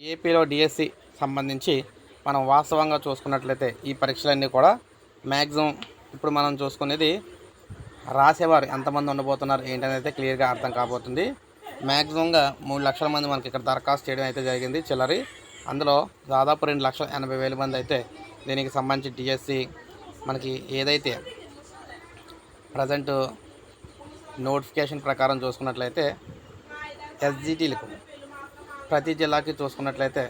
ఏపీలో డిఎస్సి సంబంధించి మనం వాస్తవంగా చూసుకున్నట్లయితే ఈ పరీక్షలన్నీ కూడా మ్యాక్సిమం ఇప్పుడు మనం చూసుకునేది రాసేవారు ఎంతమంది ఉండబోతున్నారు ఏంటనేది అయితే క్లియర్గా అర్థం కాబోతుంది. మ్యాక్సిమంగా మూడు లక్షల మంది మనకి ఇక్కడ దరఖాస్తు చేయడం అయితే జరిగింది చిల్లరి. అందులో దాదాపు రెండు లక్షల ఎనభై వేల మంది అయితే దీనికి సంబంధించి డిఎస్సి మనకి ఏదైతే ప్రజెంట్ నోటిఫికేషన్ ప్రకారం చూసుకున్నట్లయితే ఎస్జిటీలకు ప్రతి జిల్లాకి చూసుకున్నట్లయితే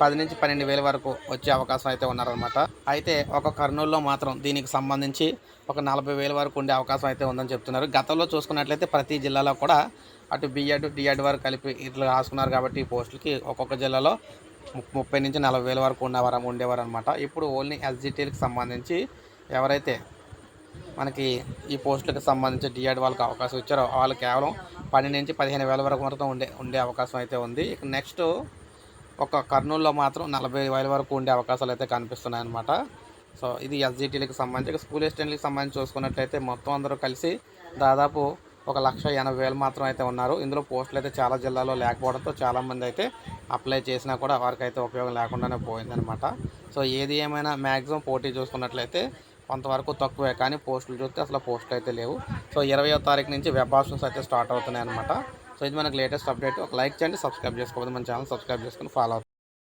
పది నుంచి పన్నెండు వేల వరకు వచ్చే అవకాశం అయితే ఉన్నారనమాట అయితే ఒక కర్నూలులో మాత్రం దీనికి సంబంధించి ఒక నలభై వేల వరకు ఉండే అవకాశం అయితే ఉందని చెప్తున్నారు. గతంలో చూసుకున్నట్లయితే ప్రతి జిల్లాలో కూడా అటు బిఎడ్ డిఎడ్ వరకు కలిపి ఇట్లా రాసుకున్నారు కాబట్టి ఈ పోస్టులకి ఒక్కొక్క జిల్లాలో ముప్పై నుంచి నలభై వేల వరకు ఉండేవారు ఉండేవారు అనమాట ఇప్పుడు ఓన్లీ ఎస్జిటీలకు సంబంధించి ఎవరైతే మనకి ఈ పోస్టులకు సంబంధించి డిఆర్డ్ వాళ్ళకి అవకాశం ఇచ్చారో. వాళ్ళు కేవలం పన్నెండు నుంచి పదిహేను వేల వరకు మొత్తం ఉండే ఉండే అవకాశం అయితే ఉంది. ఇక నెక్స్ట్ ఒక కర్నూలులో మాత్రం నలభై వేల వరకు ఉండే అవకాశాలు అయితే కనిపిస్తున్నాయి అనమాట సో ఇది ఎస్జిటీలకు సంబంధించి స్కూల్ అసిస్టెంట్లకు సంబంధించి చూసుకున్నట్లయితే మొత్తం అందరూ కలిసి దాదాపు ఒక లక్ష ఎనభై వేలు మాత్రం అయితే ఉన్నారు. ఇందులో పోస్టులు అయితే చాలా జిల్లాలో లేకపోవడంతో చాలామంది అయితే అప్లై చేసినా కూడా వారికి అయితే ఉపయోగం లేకుండానే పోయిందనమాట సో ఏది ఏమైనా మ్యాక్సిమం పోటీ చూసుకున్నట్లయితే కొంతవరకు తక్కువే కానీ పోస్టులు చూస్తే అసలు పోస్టులు అయితే లేవు. సో ఇరవయో తారీఖు నుంచి వెబ్ ఆప్షన్స్ అయితే స్టార్ట్ అవుతున్నాయి అనమాట సో ఇది మనకు లేటెస్ట్ అప్డేట్. ఒక లైక్ చేయండి సబ్స్క్రైబ్ చేసుకోవద్దు. మన ఛానల్ సబ్స్క్రైబ్ చేసుకుని ఫాలో అవుతుంది